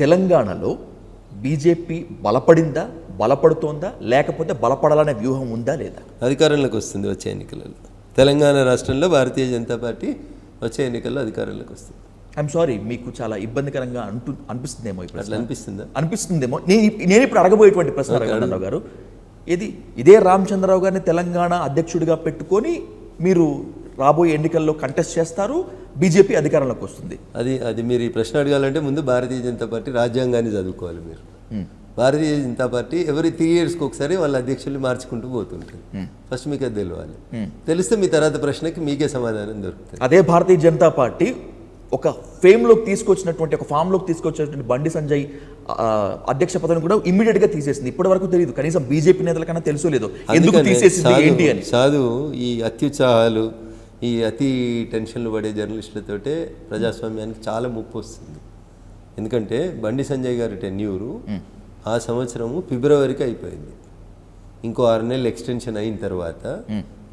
తెలంగాణలో బీజేపీ బలపడిందా బలపడుతోందా లేకపోతే బలపడాలనే వ్యూహం ఉందా లేదా? అధికారంలోకి వస్తుంది వచ్చే ఎన్నికలలో. తెలంగాణ రాష్ట్రంలో భారతీయ జనతా పార్టీ వచ్చే ఎన్నికల్లో అధికారంలోకి వస్తుంది. ఐఎమ్ సారీ మీకు చాలా ఇబ్బందికరంగా అంటు అనిపిస్తుందేమో ఇప్పుడు అట్లా అనిపిస్తుందా? అనిపిస్తుందేమో? నేను నేను ఇప్పుడు అడగబోయేటువంటి ప్రశ్న రఘునందనరావు గారు ఇది ఇదే రామచంద్రరావు గారిని తెలంగాణ అధ్యక్షుడిగా పెట్టుకొని మీరు రాబోయే ఎన్నికల్లో కంటెస్ట్ చేస్తారు. బీజేపీ అధికారంలోకి వస్తుంది. అది అది మీరు ఈ ప్రశ్న అడగాలంటే ముందు భారతీయ జనతా పార్టీ రాజ్యాంగాన్ని చదువుకోవాలి మీరు. భారతీయ జనతా పార్టీ ఎవరి త్రీ ఇయర్స్కి ఒకసారి వాళ్ళ అధ్యక్షుల్ని మార్చుకుంటూ పోతుంటుంది. ఫస్ట్ మీకు అది తెలియాలి తెలిస్తే మీ తర్వాత ప్రశ్నకి మీకే సమాధానం దొరుకుతుంది. అదే భారతీయ జనతా పార్టీ ఒక ఫేమ్లోకి తీసుకొచ్చినటువంటి ఒక ఫామ్లోకి తీసుకొచ్చినటువంటి బండి సంజయ్ అధ్యక్ష పదవిని కూడా ఇమ్మీడియట్గా తీసేసింది. ఇప్పటి వరకు తెలియదు కనీసం బీజేపీ నేతలకన్నా తెలుసో లేదో. ఎందుకు తీసేసింది ఏంటి అని. సాధు ఈ అత్యుత్సాహాలు ఈ అతి టెన్షన్లు పడే జర్నలిస్టులతోటే ప్రజాస్వామ్యానికి చాలా ముప్పు వస్తుంది. ఎందుకంటే బండి సంజయ్ గారి టెన్యూరు ఆ సంవత్సరము ఫిబ్రవరికి అయిపోయింది. ఇంకో ఆరు నెలలు ఎక్స్టెన్షన్ అయిన తర్వాత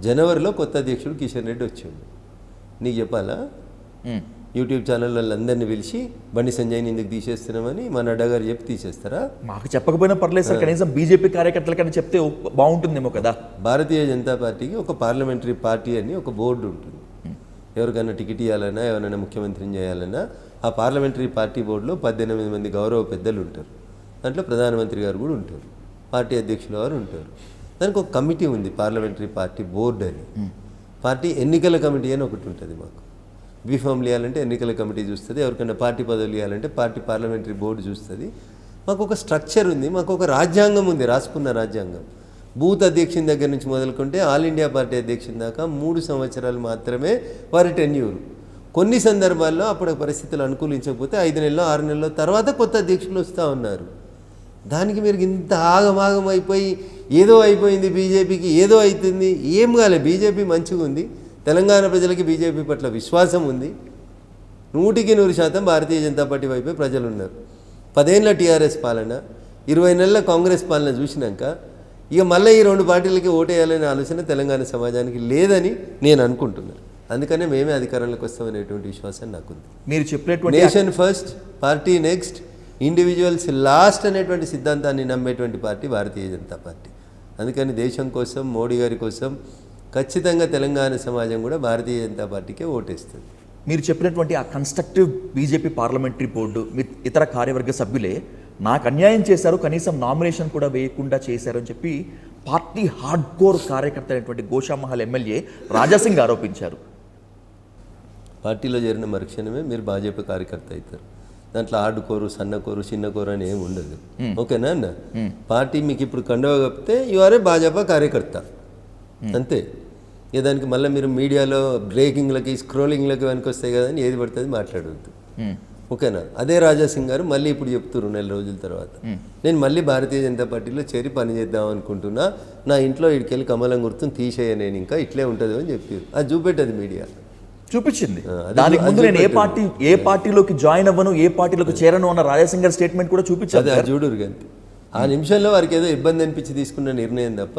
జనవరిలో కొత్త అధ్యక్షుడు కిషన్ రెడ్డి వచ్చాడు. నీకు చెప్పాలా. యూట్యూబ్ ఛానల్ వాళ్ళందరినీ పిలిచి బండి సంజయ్ని ఎందుకు తీసేస్తున్నామని మా నడ్డా గారు చెప్పి తీసేస్తారా? మాకు చెప్పకపోయినా పర్లేదు సార్ కనీసం బీజేపీ కార్యకర్తలకన్నా చెప్తే బాగుంటుందేమో కదా. భారతీయ జనతా పార్టీకి ఒక పార్లమెంటరీ పార్టీ అని ఒక బోర్డు ఉంటుంది. ఎవరికైనా టికెట్ ఇవ్వాలన్నా ఎవరైనా ముఖ్యమంత్రిని చేయాలన్నా ఆ పార్లమెంటరీ పార్టీ బోర్డులో పద్దెనిమిది మంది గౌరవ పెద్దలు ఉంటారు. దాంట్లో ప్రధానమంత్రి గారు కూడా ఉంటారు. పార్టీ అధ్యక్షుల వారు ఉంటారు. దానికి ఒక కమిటీ ఉంది పార్లమెంటరీ పార్టీ బోర్డు అని. పార్టీ ఎన్నికల కమిటీ అని ఒకటి ఉంటుంది మాకు. బీఫామ్లు ఇవ్వాలంటే ఎన్నికల కమిటీ చూస్తుంది ఎవరికైనా పార్టీ పదవులు ఇవ్వాలంటే పార్టీ పార్లమెంటరీ బోర్డు చూస్తుంది. మాకు ఒక స్ట్రక్చర్ ఉంది మాకు ఒక రాజ్యాంగం ఉంది రాసుకున్న రాజ్యాంగం. బూత్ అధ్యక్షుని దగ్గర నుంచి మొదలుకుంటే ఆల్ ఇండియా పార్టీ అధ్యక్షుని దాకా మూడు సంవత్సరాలు మాత్రమే వారి టెన్యూరు. కొన్ని సందర్భాల్లో అప్పుడు పరిస్థితులు అనుకూలించకపోతే ఐదు నెలలు ఆరు నెలల తర్వాత కొత్త అధ్యక్షులు వస్తూ ఉన్నారు. దానికి మీరు ఇంత ఆగమాగం అయిపోయి ఏదో అయిపోయింది బీజేపీకి ఏదో అవుతుంది ఏం కాలే బీజేపీ మంచిగా ఉంది తెలంగాణ ప్రజలకి బీజేపీ పట్ల విశ్వాసం ఉంది. నూటికి నూరు శాతం భారతీయ జనతా పార్టీ వైపే ప్రజలు ఉన్నారు పదేళ్ళ టీఆర్ఎస్ పాలన ఇరవై నెలల కాంగ్రెస్ పాలన చూసినాక ఇక మళ్ళీ ఈ రెండు పార్టీలకి ఓటేయాలనే ఆలోచన తెలంగాణ సమాజానికి లేదని నేను అనుకుంటున్నాను అందుకనే మేమే అధికారంలోకి వస్తామనేటువంటి విశ్వాసం నాకుంది. మీరు చెప్పినటువంటి nation first party next individuals last అనేటువంటి సిద్ధాంతాన్ని నమ్మేటువంటి పార్టీ భారతీయ జనతా పార్టీ. అందుకని దేశం కోసం మోడీ గారి కోసం ఖచ్చితంగా తెలంగాణ సమాజం కూడా భారతీయ జనతా పార్టీకే ఓటేస్తుంది. మీరు చెప్పినటువంటి ఆ కన్స్ట్రక్టివ్ బీజేపీ పార్లమెంటరీ బోర్డు మీ ఇతర కార్యవర్గ సభ్యులే నాకు అన్యాయం చేశారు కనీసం నామినేషన్ కూడా వేయకుండా చేశారు అని చెప్పి పార్టీ హార్డ్ కోర్ కార్యకర్త అయినటువంటి గోషామహల్ ఎమ్మెల్యే రాజాసింగ్ ఆరోపించారు. పార్టీలో చేరిన మరుక్షణమే మీరు భాజపా కార్యకర్త అవుతారు. దాంట్లో ఆడుకోరు సన్నకోరు చిన్నకోరు అని ఏమి ఉండదు. ఓకేనా అన్న? పార్టీ మీకు ఇప్పుడు కండవ కప్పితే యు ఆర్ ఏ భాజపా కార్యకర్త. అంతే. ఇక దానికి మళ్ళీ మీరు మీడియాలో బ్రేకింగ్లకి స్క్రోలింగ్లకి కదా అని ఏది పడుతుంది మాట్లాడవద్దు ఓకేనా? అదే రాజాసింగ్ గారు మళ్ళీ ఇప్పుడు చెప్తున్నారు నెల రోజుల తర్వాత. నేను మళ్ళీ భారతీయ జనతా పార్టీలో చేరి పని చేద్దాం అనుకుంటున్నా. నా ఇంట్లో ఇడికెళ్ళి కమలం గుర్తుని తీసేయ నేను ఇంకా ఇట్లే ఉంటుంది అని చెప్పారు. అది చూపెట్టదు మీడియా. చూపించింది. దానికి ముందు నేను ఏ పార్టీ ఏ పార్టీలోకి జాయిన్ అవ్వను ఏ పార్టీలోకి చేరను అన్న రాజాసింగ్ గారి స్టేట్మెంట్ కూడా చూపించారు చూడురు గంతే. ఆ నిమిషంలో వారికి ఏదో ఇబ్బంది అనిపించి తీసుకున్న నిర్ణయం తప్ప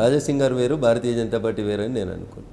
రాజసింగ్ గారు వేరు భారతీయ జనతా పార్టీ వేరు అని నేను అనుకున్నాను